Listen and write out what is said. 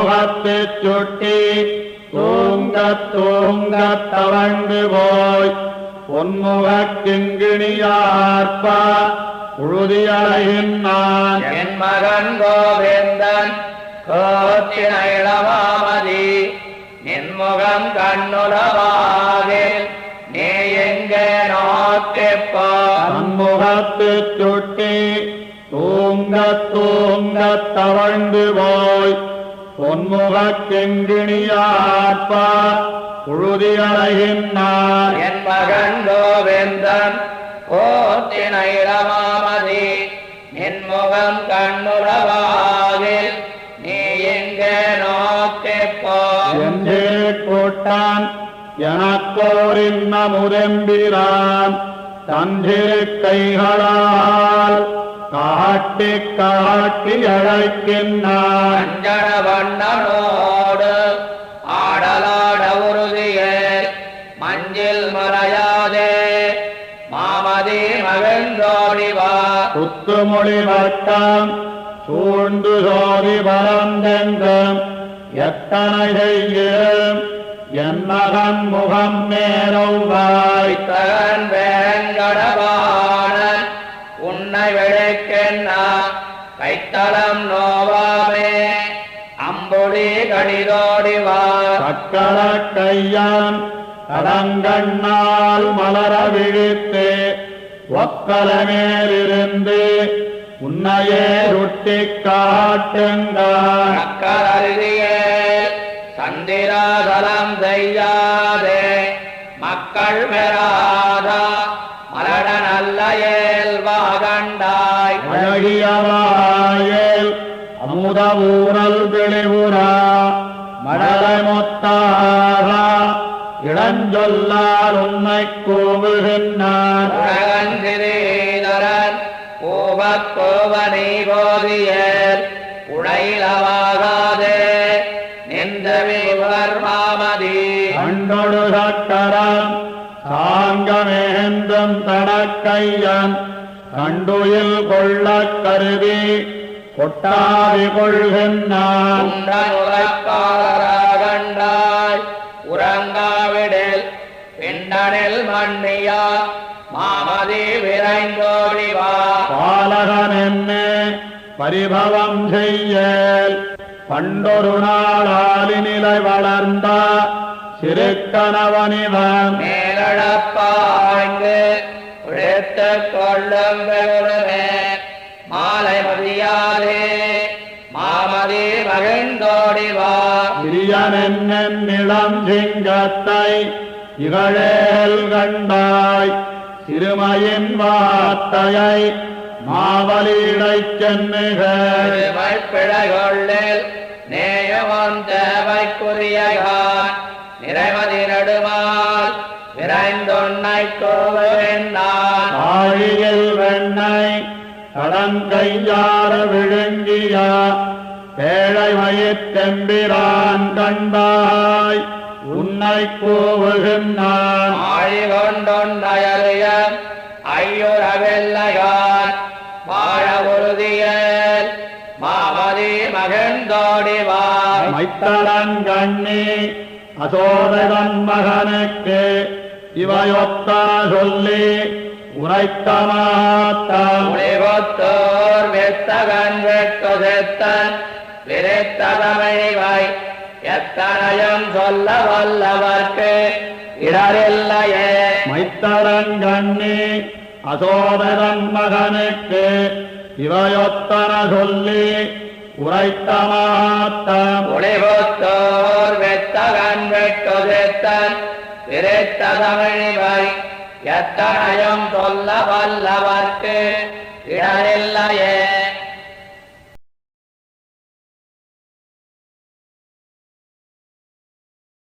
முகத்து சுட்டி தூங்கத் தூங்கத் தவழ்ந்து போய் பொன்முகக் கிங்கிணியார்ப்ப உழுதியடைகின்றான் என் மகன் கோவிந்தன் கோத்தின இளமாமதி நின்முகம் கண்ணுலவாகில் நீ எங்கே நோக்கிப்போ? தன்முகத்து சுட்டி தூங்கத் தூங்கத் தவழ்ந்து போய் பொன்முகக் கிங்கிணியார்ப்ப உழுதியடைகின்றான் என் மகன் கோவிந்தன் கோத்தின இளமாமதி நின்முகம் கண்ணுலவாகில் நீ எங்கே நோக்கிப்போ என்றே கூட்டான் எனக்கோரின்ன முதெம்பிரான் தந்திரு கைகளால் காட்டி காட்டி அழைக்கின்றான். வண்ணனோடு ஆடலாட உறுதியே மஞ்சில் மறையாதே மாமதி மகிழ்ந்தோடிவா குத்துமொழி வட்டம் சூழ்ந்து சோதி பரந்தெங்கும் எத்தனை செய்யும் என் மகன் முகம் நேரவாய் தகன் அம்புடி கடிதோடிவா. சக்கர கையான் கடங்கண்ணால் மலர விழித்து ஒக்கல மேலிருந்து உன்னையே சுட்டி காட்டுங்கள் மக்களறியே சந்திராதலம் செய்யாதே மக்கள் பெறாதா அமுத ஊரல் விழிவுரா மழலை மொத்தாரா இளஞ்சொல்லால் உன்னை கூவுகின்றான் உலகந்திரீதரன் கோபக்கோவனை கோதியர் உடையிலவாகாதே நின்றவிவர் மாமதி. கண்டொடு சக்கரம் சாங்கமேந்தும் தடக்கையன் கண்டுயில் கொள்ளக் கருதி கொட்டாதி கொள்கின்றான். உண்டனுரைப்பாளராகண்டாய் உறங்காவிடில் பிண்டனில் மண்ணியா மாமதி விரைந்தோடிவா பாலகன் என்ன பரிபவம் செய்யல். பண்டொரு நாளாலி நிலை வளர்ந்த சிறுக்கணவனிவன். மேலடப்பாய்ந்து உழைத்துக் கொள்ளும் மதியாதே மாமதி மகிழ்ந்தோடிவா பிரியன் என்னும் நிலம் சிங்கத்தை இகழேல் கண்டாய். சிறுமையின் வார்த்தையை மாவலிடைச் சென்னுகள் பிழைகொள்ளில் நேயவன் தேவைக்குரியகான் நிறைமதி நடுமால் விரைந்தொன்னை கோவேண்டான் கடங்கையார விழுங்கிய பேழை மயிர்த்தெம்பிரான் கண்டாய் உன்னை கூவுகின்றான் ஆழி கொண்டொன்னயறிய ஐயுறவில்லைகான் வாழ உறுதியல் மாமதி மகிழ்ந்தோடிவா மைத்தளங்கண்ணி அசோதரன் மகனுக்கு இவையொத்தன சொல்லி உரைத்த மாத்தான் முனிவத்தோர் வெத்தகன் வெட்டு செத்தன் விரைத்ததமைவை எத்தனையும் சொல்ல வல்லவர்க்கு இடரில்லையே மைத்தரங்கண்ணி அசோதரன் மகனுக்கு இவையொத்தன சொல்லி உரைத்த மாத்தான் முனிவத்தோர் வெத்தகன் வெட்டு செத்தன் விரைத்ததமைவை எத்தனையும் சொல்ல வல்லவர்க்கு இடரில்லையே